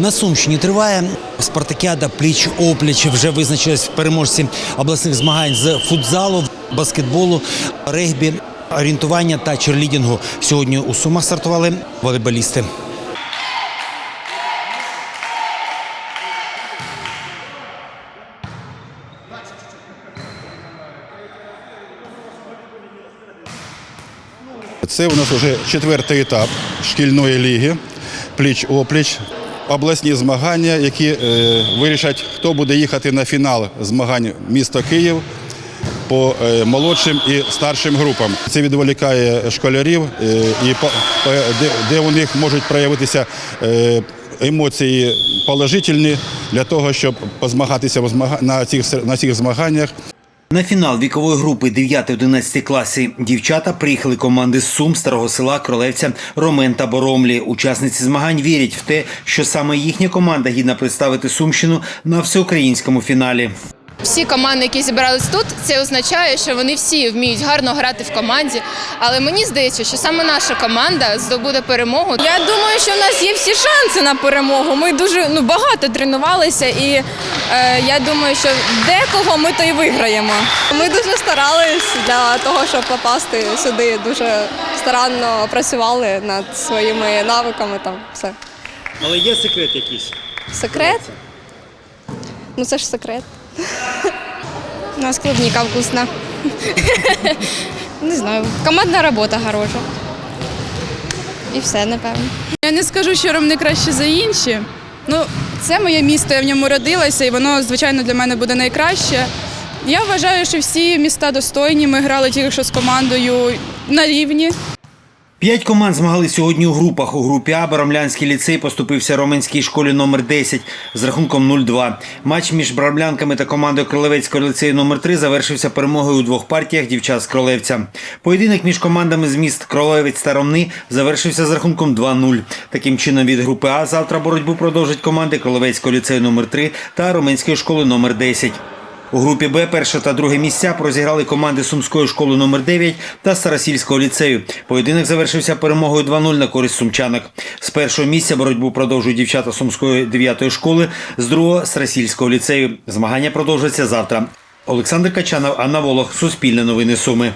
На Сумщині триває спартакіада пліч опліч. Вже визначились переможці обласних змагань з футзалу, баскетболу, регбі, орієнтування та черлідінгу. Сьогодні у Сумах стартували волейболісти. Це у нас вже четвертий етап шкільної ліги пліч-опліч. Обласні змагання, які е, вирішать, хто буде їхати на фінал змагань міста Київ по е, молодшим і старшим групам. Це відволікає школярів, е, і де, у них можуть проявитися емоції положительні для того, щоб позмагатися на цих, на цих змаганнях. На фінал вікової групи 9-11 класи дівчата приїхали команди з Сум, Старого села, Кролевця, Ромен та Боромлі. Учасниці змагань вірять в те, що саме їхня команда гідна представити Сумщину на всеукраїнському фіналі. Всі команди, які зібрались тут, це означає, що вони всі вміють гарно грати в команді. Але мені здається, що саме наша команда здобуде перемогу. Я думаю, що в нас є всі шанси на перемогу. Ми дуже ну багато тренувалися, і е, я думаю, що декого ми то й виграємо. Ми дуже старались для того, щоб попасти сюди. Дуже старанно працювали над своїми навиками. Там все Але є секрет якийсь. секрет. Ну це ж секрет. У нас клубника вкусна. Не знаю. Командна робота хороша. І все, напевно. Я не скажу, що Ромни краще за інші. Ну, це моє місто, я в ньому родилася, і воно, звичайно, для мене буде найкраще. Я вважаю, що всі міста достойні. Ми грали тільки що з командою на рівні. П'ять команд змагали сьогодні у групах. У групі А Барамлянський ліцей поступився Роменській школі номер 10 з рахунком 0-2. Матч між Барамлянками та командою Кролевецького ліцею номер 3 завершився перемогою у двох партіях дівчат з Кролевця. Поєдинок між командами з міст Кролевець та Ромни завершився з рахунком 2-0. Таким чином від групи А завтра боротьбу продовжать команди Кролевецького ліцею номер 3 та Роменської школи номер 10. У групі Б перше та друге місця розіграли команди Сумської школи номер 9 та Старосільського ліцею. Поєдинок завершився перемогою 2-0 на користь сумчанок. З першого місця боротьбу продовжують дівчата Сумської 9 школи, з другого Старосільського ліцею. Змагання продовжаться завтра. Олександр Качанов, Анна Волох, Суспільне новини Суми.